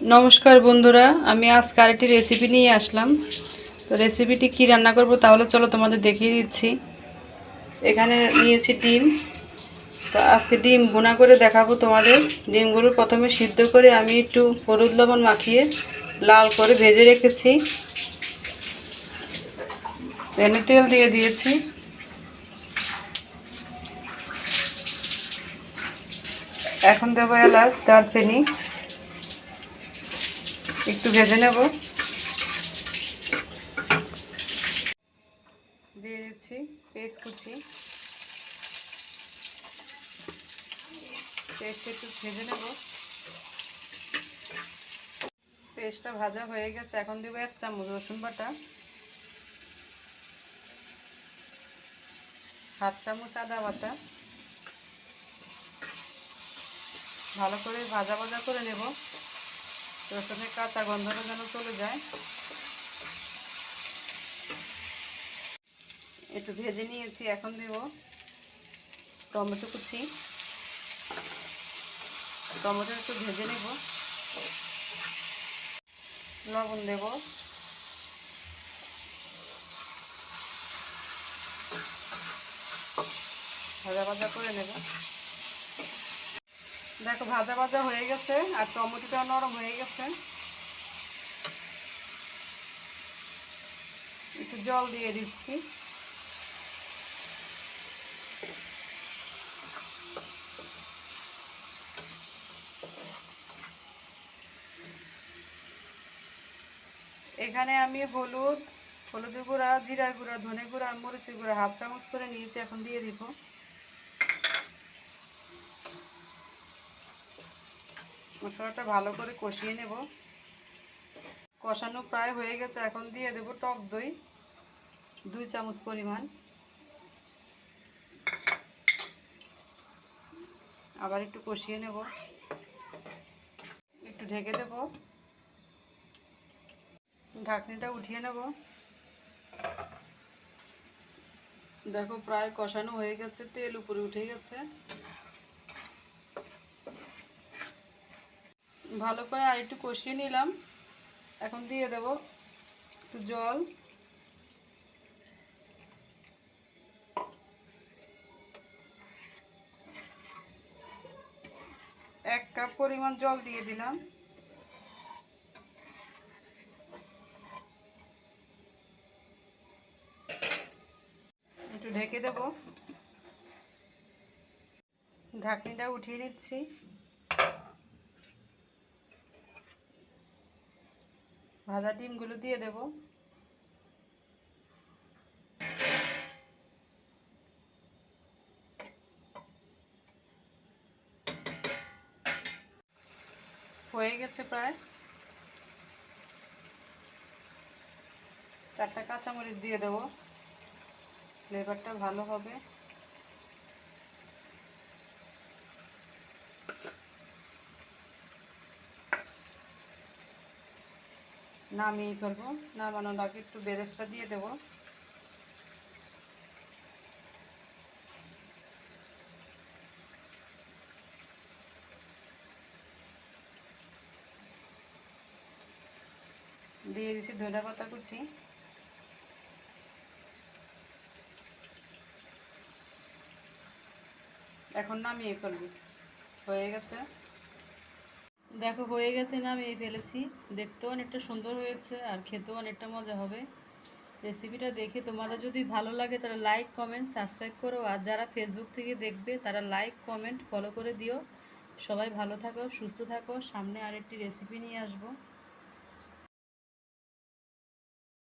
নমস্কার বন্ধুরা, আমি আজকে আরেকটি রেসিপি নিয়ে আসলাম। তো রেসিপিটি কি রান্না করব তাহলে চলো তোমাদের দেখিয়ে দিচ্ছি। এখানে নিয়েছি ডিম। তো আজকে ডিম বোনা করে দেখাবো তোমাদের। ডিমগুলো প্রথমে সিদ্ধ করে আমি একটু হলুদ লবণ মাখিয়ে লাল করে ভেজে রেখেছি। প্যানে তেল দিয়ে দিয়েছি। এখন দেবো এলাচ, দারচিনি। একটু ভেজে নেব। দিয়ে দিচ্ছি পেস্ট কুচি। পেস্ট একটু ভেজে নেব। পেস্টটা ভাজা হয়ে গেছে। এখন দেবো এক চামচ রসুন বাটা। হাফ চামচ আদা বাটা। ভালো করে ভাজা ভাজা করে নেব। রসুনের কাঁচা গন্ধটা যেন চলে যায়। একটু ভেজে নিয়েছি, এখন দেব টমেটো কুচি। টমেটো একটু ভেজে নেব। লবণ দেব। ভাজা ভাজা করে নেব। দেখো, ভাজা ভাজা হয়ে গেছে আর টমেটোটা নরম হয়ে গেছে। একটু জল দিয়ে দিচ্ছি। এখানে আমি হলুদ, হলুদের গুঁড়া, জিরার গুঁড়া, ধনে গুঁড়া আর মরিচের গুঁড়া হাফ চামচ করে নিয়েছি, এখন দিয়ে দিব। মশলাটা ভালো করে কষিয়ে নেব। কষানো প্রায় হয়ে গেছে, এখন দিয়ে দেব টক দই, দুই চামচ পরিমাণ। আবার একটু কষিয়ে নেব। একটু ঢেকে দেব। ঢাকনিটা উঠিয়ে নেব। দেখো প্রায় কষানো হয়ে গেছে, তেল উপরে উঠে গেছে। ভালো করে আর একটু কষিয়ে নিলাম। এখন দিয়ে দেব একটু জল। এক কাপ পরিমাণ জল দিয়ে দিলাম। একটু ঢেকে দেব। ঢাকনিটা উঠিয়ে নিচ্ছি। ভাজা ডিমগুলো দিয়ে দেব। হয়ে গেছে প্রায়। চারটা কাঁচামরিচ দিয়ে দেব। ফ্লেভারটা ভালো হবে। নামিয়ে ফেলব নামানোর আগে একটু বেরেস্তা দিয়ে দেব। দিয়ে দিছি ধনে পাতা কুচি। এখন নামিয়ে ফেলব। হয়ে গেছে। দেখো, হয়ে গেছে না, আমি এই ফেলেছি। দেখতেও অনেকটা সুন্দর হয়েছে আর খেতেও অনেকটা মজা হবে। রেসিপিটা দেখে তোমাদের যদি ভালো লাগে তারা লাইক কমেন্ট সাবস্ক্রাইব করো। আর যারা ফেসবুক থেকে দেখবে, তারা লাইক কমেন্ট ফলো করে দিও। সবাই ভালো থাকো, সুস্থ থাকো। সামনে আরেকটি রেসিপি নিয়ে আসব।